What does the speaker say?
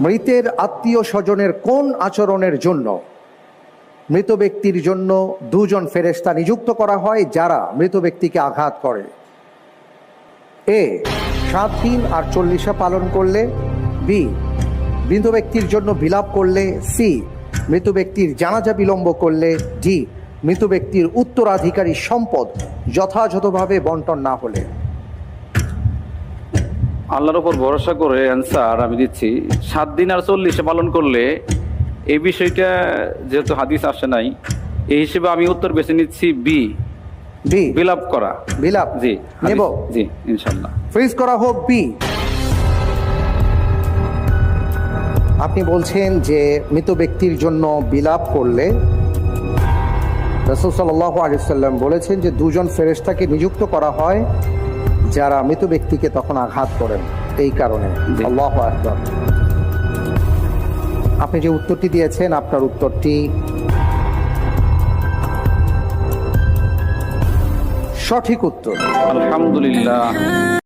মৃতের আত্মীয় স্বজনের কোন আচরণের জন্য? মৃত ব্যক্তির জন্য দুজন ফেরেস্তা নিযুক্ত করা হয় যারা মৃত ব্যক্তিকে আঘাত করে। এ, সাত দিন আর চল্লিশা পালন করলে। বি, মৃত ব্যক্তির জন্য বিলাপ করলে। সি, মৃত ব্যক্তির জানাজা বিলম্ব করলে। ডি, মৃত ব্যক্তির উত্তরাধিকারী সম্পদ যথাযথভাবে বন্টন না হলে। আল্লাহর উপর ভরসা করে অ্যান্সার আমি দিচ্ছি। সাত দিন আর চল্লিশে পালন করলে এই বিষয়টা যেহেতু হাদিস আসে নাই এই হিসেবে আমি উত্তর বেছে নিচ্ছি বি বি বিলাপ করা। বিলাপ? জি নেব? জি ইনশাল্লাহ ফ্রিজ করা হোক বি আপনি বলছেন যে মৃত ব্যক্তির জন্য বিলাপ করলে রসুল সাল্লাহ আলিয়াল্লাম বলেছেন যে দুজন ফেরেশতাকে নিযুক্ত করা হয় যারা মৃত ব্যক্তিকে তখন আঘাত করেন এই কারণে। জি। আল্লাহ আকবার। আপনি যে উত্তরটি দিয়েছেন আপনার উত্তরটি সঠিক উত্তর। আলহামদুলিল্লাহ।